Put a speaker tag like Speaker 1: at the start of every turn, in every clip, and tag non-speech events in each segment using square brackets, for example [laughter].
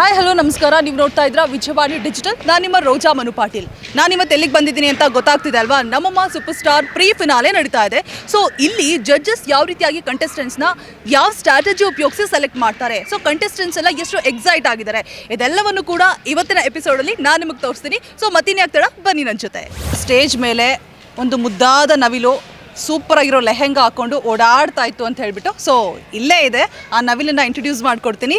Speaker 1: Hi hello ನಮಸ್ಕಾರ. ನೀವು ನೋಡ್ತಾ ಇದ್ರ ವಿಜಯವಾಣಿ ಡಿಜಿಟಲ್. ನಾನು ನಿಮ್ಮ ರೋಜಾ ಮನು ಪಾಟೀಲ್. ನಾನು ಇವತ್ತು ಎಲ್ಲಿಗೆ ಬಂದಿದ್ದೀನಿ ಅಂತ ಗೊತ್ತಾಗ್ತಿದೆ ಅಲ್ವಾ? ನಮ್ಮಮ್ಮ ಸೂಪರ್ ಸ್ಟಾರ್ ಪ್ರೀ ಫಿನಾಲೆ ನಡೀತಾ ಇದೆ. ಸೊ ಇಲ್ಲಿ ಜಡ್ಜಸ್ ಯಾವ ರೀತಿಯಾಗಿ ಕಂಟೆಸ್ಟೆಂಟ್ಸ್ನ ಯಾವ ಸ್ಟ್ರಾಟಜಿ ಉಪಯೋಗಿಸಿ ಸೆಲೆಕ್ಟ್ ಮಾಡ್ತಾರೆ? ಸೊ ಕಂಟೆಸ್ಟೆಂಟ್ಸ್ ಎಲ್ಲ ಎಷ್ಟು ಎಕ್ಸೈಟ್ ಆಗಿದ್ದಾರೆ. ಇದೆಲ್ಲವನ್ನು ಕೂಡ ಇವತ್ತಿನ ಎಪಿಸೋಡಲ್ಲಿ ನಾನು ನಿಮಗೆ ತೋರಿಸ್ತೀನಿ. ಸೊ ಮತ್ತೀನಿ ಆಗ್ತಾಳ ಬನ್ನಿ ನನ್ನ ಜೊತೆ. ಸ್ಟೇಜ್ ಮೇಲೆ ಒಂದು ಮುದ್ದಾದ ನವಿಲು ಸೂಪರ್ ಆಗಿರೋ ಲೆಹೆಂಗಾ ಹಾಕೊಂಡು ಓಡಾಡ್ತಾ ಇತ್ತು ಅಂತ ಹೇಳ್ಬಿಟ್ಟು. ಸೊ ಇಲ್ಲೇ ಇದೆ. ಆ ನವಿಲನ್ನ ಇಂಟ್ರೊಡ್ಯೂಸ್ ಮಾಡ್ಕೊಡ್ತೀನಿ.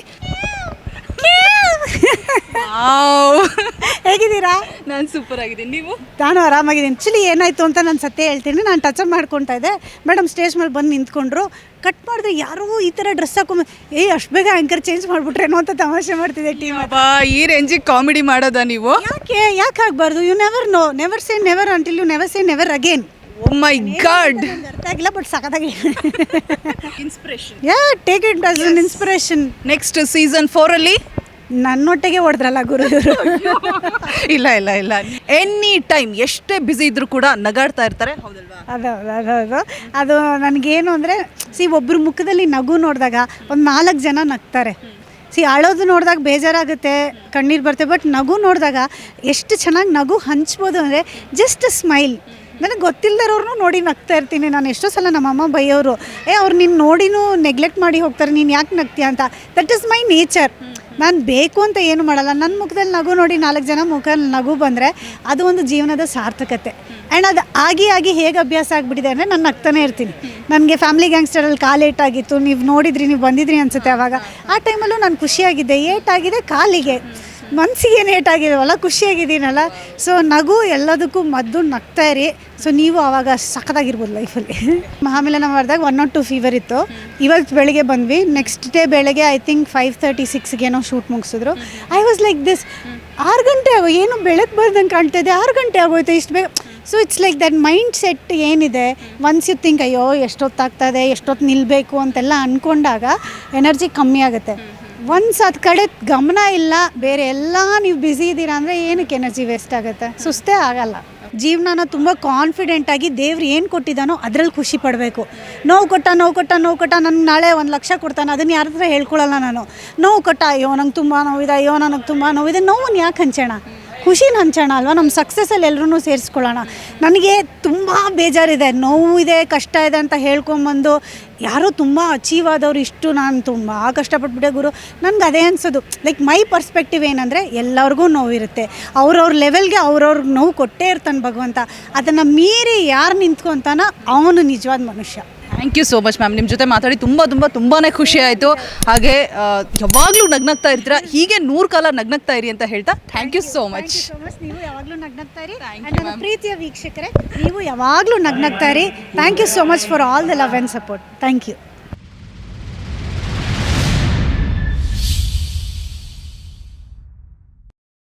Speaker 1: [laughs]
Speaker 2: ಹೇಗಿದ್ದೀರಾ?
Speaker 1: ನಾನು ಸೂಪರ್ ಆಗಿದ್ದೀನಿ. ನೀವು?
Speaker 2: ನಾನು ಆರಾಮಾಗಿದ್ದೀನಿ. ಆ್ಯಕ್ಚುಲಿ ಏನಾಯಿತು ಅಂತ ನಾನು ಸತ್ಯ ಹೇಳ್ತೀನಿ. ನಾನು ಟಚ್ ಮಾಡ್ಕೊತಾ ಇದ್ದೆ. ಮೇಡಮ್ ಸ್ಟೇಜ್ ಮೇಲೆ ಬಂದು ನಿಂತ್ಕೊಂಡ್ರು. ಕಟ್ ಮಾಡಿದ್ರೆ ಯಾರೂ ಈ ಥರ ಡ್ರೆಸ್ ಹಾಕೊಂಬ ಏ ಅಷ್ಟು ಬೇಗ ಆ್ಯಂಕರ್ ಚೇಂಜ್ ಮಾಡಿಬಿಟ್ರೇನೋ ಅಂತ ತಮಾಷೆ ಮಾಡ್ತಿದ್ದೆ ಟೀಮ್
Speaker 1: ಅಬ್ಬಾ ಈ ರೇಂಜಿಗೆ ಕಾಮಿಡಿ ಮಾಡೋದ ನೀವು?
Speaker 2: ಯಾಕೆ? ಯಾಕೆ ಆಗಬಾರ್ದು? You never know never say never until you never say never again
Speaker 1: oh my God
Speaker 2: ಅರ್ಥ ಆಗಿಲ್ಲ ಬಟ್ ಸಖತ್ತಾಗಿ
Speaker 1: inspiration
Speaker 2: yeah take it as an inspiration
Speaker 1: next season ಫೋರಲ್ಲಿ ಅಲ್ಲಿ?
Speaker 2: ನನ್ನೊಟ್ಟಿಗೆ ಹೊಡೆದ್ರಲ್ಲ ಗುರು ಇವರು?
Speaker 1: ಇಲ್ಲ ಇಲ್ಲ ಇಲ್ಲ. ಎನಿ ಟೈಮ್ ಎಷ್ಟೇ ಬಿಸಿ ಇದ್ರೂ ಕೂಡ ನಗಾಡ್ತಾ ಇರ್ತಾರೆ. ಹೌದಲ್ವಾ?
Speaker 2: ಅದು ಅದು ಅದು ಅದು. ನನಗೇನು ಅಂದರೆ ಸಿ ಒಬ್ಬರು ಮುಖದಲ್ಲಿ ನಗು ನೋಡಿದಾಗ ಒಂದು ನಾಲ್ಕು ಜನ ನಗ್ತಾರೆ. ಸಿ ಅಳೋದು ನೋಡಿದಾಗ ಬೇಜಾರಾಗುತ್ತೆ ಕಣ್ಣೀರು ಬರುತ್ತೆ ಬಟ್ ನಗು ನೋಡಿದಾಗ ಎಷ್ಟು ಚೆನ್ನಾಗಿ ನಗು ಹಂಚ್ಬೋದು ಅಂದರೆ ಜಸ್ಟ್ ಸ್ಮೈಲ್ ನನಗೆ ಗೊತ್ತಿಲ್ಲದವ್ರನ್ನೂ ನೋಡಿ ನಗ್ತಾ ಇರ್ತೀನಿ. ನಾನು ಎಷ್ಟೋ ಸಲ ನಮ್ಮ ಅಮ್ಮ ಬೈಯೋರು ಏ ಅವ್ರು ನಿನ್ನ ನೋಡಿನೂ ನೆಗ್ಲೆಕ್ಟ್ ಮಾಡಿ ಹೋಗ್ತಾರೆ ನೀನು ಯಾಕೆ ನಗ್ತೀಯ? ಅಂತ. ದಟ್ ಇಸ್ ಮೈ ನೇಚರ್ ನಾನು ಬೇಕು ಅಂತ ಏನು ಮಾಡಲ್ಲ. ನನ್ನ ಮುಖದಲ್ಲಿ ನಗು ನೋಡಿ ನಾಲ್ಕು ಜನ ಮುಖದಲ್ಲಿ ನಗು ಬಂದರೆ ಅದು ಒಂದು ಜೀವನದ ಸಾರ್ಥಕತೆ. ಆ್ಯಂಡ್ ಅದು ಆಗಿ ಆಗಿ ಹೇಗೆ ಅಭ್ಯಾಸ ಆಗಿಬಿಟ್ಟಿದೆ ಅಂದರೆ ನಾನು ನಗ್ತಾನೆ ಇರ್ತೀನಿ. ನನಗೆ ಫ್ಯಾಮಿಲಿ ಗ್ಯಾಂಗ್ಸ್ಟರಲ್ಲಿ ಕಾಲು ಏಟಾಗಿತ್ತು. ನೀವು ನೋಡಿದ್ರಿ, ನೀವು ಬಂದಿದ್ರಿ ಅನ್ಸುತ್ತೆ ಅವಾಗ. ಆ ಟೈಮಲ್ಲೂ ನಾನು ಖುಷಿಯಾಗಿದ್ದೆ. ಏಟಾಗಿದೆ ಕಾಲಿಗೆ. ಮನಸ್ಸಿಗೆ ಏನು ಏಟಾಗಿದವಲ್ಲ, ಖುಷಿಯಾಗಿದ್ದೀನಲ್ಲ. ಸೊ ನಗು ಎಲ್ಲದಕ್ಕೂ ಮದ್ದು ನಗ್ತಾ ಇರಿ. ಸೊ ನೀವು ಆವಾಗ ಸಖತ್ತಾಗಿರ್ಬೋದು ಲೈಫಲ್ಲಿ. ಆಮೇಲೆ ನಾವು ಮಾಡಿದಾಗ ಒನ್ ನಾಟ್ ಟು ಫೀವರ್ ಇತ್ತು. ಇವತ್ತು ಬೆಳಿಗ್ಗೆ ಬಂದ್ವಿ. ನೆಕ್ಸ್ಟ್ ಡೇ ಬೆಳಗ್ಗೆ ಐ ಥಿಂಕ್ ಫೈವ್ ತರ್ಟಿ ಸಿಕ್ಸ್ಗೆ ಏನೋ ಶೂಟ್ ಮುಗಿಸಿದ್ರು. ಐ ವಾಸ್ ಲೈಕ್ ದಿಸ್ ಆರು ಗಂಟೆ ಆಗೋ, ಏನು ಬೆಳಗ್ಗೆ ಬರ್ದಂಗೆ ಕಾಣ್ತಾ ಇದೆ. ಆರು ಗಂಟೆ ಆಗೋಯ್ತು ಇಷ್ಟು ಬೇಗ. So it's like that mindset ಏನಿದೆ ಒನ್ಸ್ ಯು ಥಿಂಕ್ ಅಯ್ಯೋ ಎಷ್ಟೊತ್ತಾಗ್ತದೆ ಎಷ್ಟೊತ್ತು ನಿಲ್ಲಬೇಕು ಅಂತೆಲ್ಲ ಅಂದ್ಕೊಂಡಾಗ ಎನರ್ಜಿ ಕಮ್ಮಿ ಆಗುತ್ತೆ. ಒನ್ಸ್ ಅದು ಕಡೆ ಗಮನ ಇಲ್ಲ, ಬೇರೆ ಎಲ್ಲ ನೀವು ಬ್ಯುಸಿ ಇದ್ದೀರಾ ಅಂದರೆ ಏನಕ್ಕೆ ಎನರ್ಜಿ ವೇಸ್ಟ್ ಆಗುತ್ತೆ? ಸುಸ್ತೇ ಆಗಲ್ಲ. ಜೀವನನ ತುಂಬ ಕಾನ್ಫಿಡೆಂಟಾಗಿ ದೇವ್ರು ಏನು ಕೊಟ್ಟಿದ್ದಾನೋ ಅದರಲ್ಲಿ ಖುಷಿ ಪಡಬೇಕು. ನೋವು ಕೊಟ್ಟ ನೋವು ಕೊಟ್ಟ ನೋವು ಕೊಟ್ಟ ನನಗೆ ನಾಳೆ ಒಂದು ಲಕ್ಷ ಕೊಡ್ತಾನೆ ಅದನ್ನು ಯಾರ ಹತ್ರ ಹೇಳ್ಕೊಳ್ಳಲ್ಲ ನಾನು. ನೋವು ಕೊಟ್ಟ, ಅಯ್ಯೋ ನಂಗೆ ತುಂಬ ನೋವಿದೆ, ಅಯ್ಯೋ ನನಗೆ ತುಂಬ ನೋವಿದೆ ನೋವನ್ನ ಯಾಕೆ ಹಂಚೋಣ ಖುಷಿನ ಹಂಚೋಣ ಅಲ್ವಾ? ನಮ್ಮ ಸಕ್ಸಸ್ಸಲ್ಲಿ ಎಲ್ಲರೂ ಸೇರಿಸ್ಕೊಳ್ಳೋಣ. ನನಗೆ ತುಂಬ ಬೇಜಾರಿದೆ. ನೋವು ಇದೆ, ಕಷ್ಟ ಇದೆ ಅಂತ ಹೇಳ್ಕೊಂಬಂದು ಯಾರೋ ತುಂಬ ಅಚೀವ್ ಆದವ್ರು ಇಷ್ಟು ನಾನು ತುಂಬ ಕಷ್ಟಪಟ್ಬಿಟ್ಟೆ ಗುರು. ನನಗೆ ಅದೇ ಅನ್ಸೋದು. ಲೈಕ್ ಮೈ ಪರ್ಸ್ಪೆಕ್ಟಿವ್ ಏನಂದರೆ ಎಲ್ಲರಿಗೂ ನೋವಿರುತ್ತೆ. ಅವ್ರವ್ರ ಲೆವೆಲ್ಗೆ ಅವ್ರವ್ರಿಗೆ ನೋವು ಕೊಟ್ಟೇ ಇರ್ತಾನೆ ಭಗವಂತ. ಅದನ್ನು ಮೀರಿ ಯಾರು ನಿಂತ್ಕೊಂತಾನ ಅವನು ನಿಜವಾದ ಮನುಷ್ಯ.
Speaker 1: Thank you so much ma'am ನಿಮ್ಮ ಜೊತೆ ಮಾತಾಡಿ ತುಂಬ ತುಂಬ ತುಂಬಾ ಖುಷಿ ಆಯಿತು. ಹಾಗೆ ಯಾವಾಗಲೂ ನಗ್ನಗ್ತಾ ಇರ್ತೀರ? ಹೀಗೆ ನೂರು ಕಾಲ ನಗ್ನಗ್ತಾ ಇರಿ ಅಂತ ಹೇಳ್ತಾ thank you so much
Speaker 2: so much ನೀವು ಯಾವಾಗಲೂ ನಗ್ನಗ್ತಾ ಇರಿ. ನನ್ನ ಪ್ರೀತಿಯ ವೀಕ್ಷಕರೇ ನೀವು ಯಾವಾಗಲೂ ನಗ್ನಗ್ತಾ ಇರಿ. Thank you so much for all the love and support thank you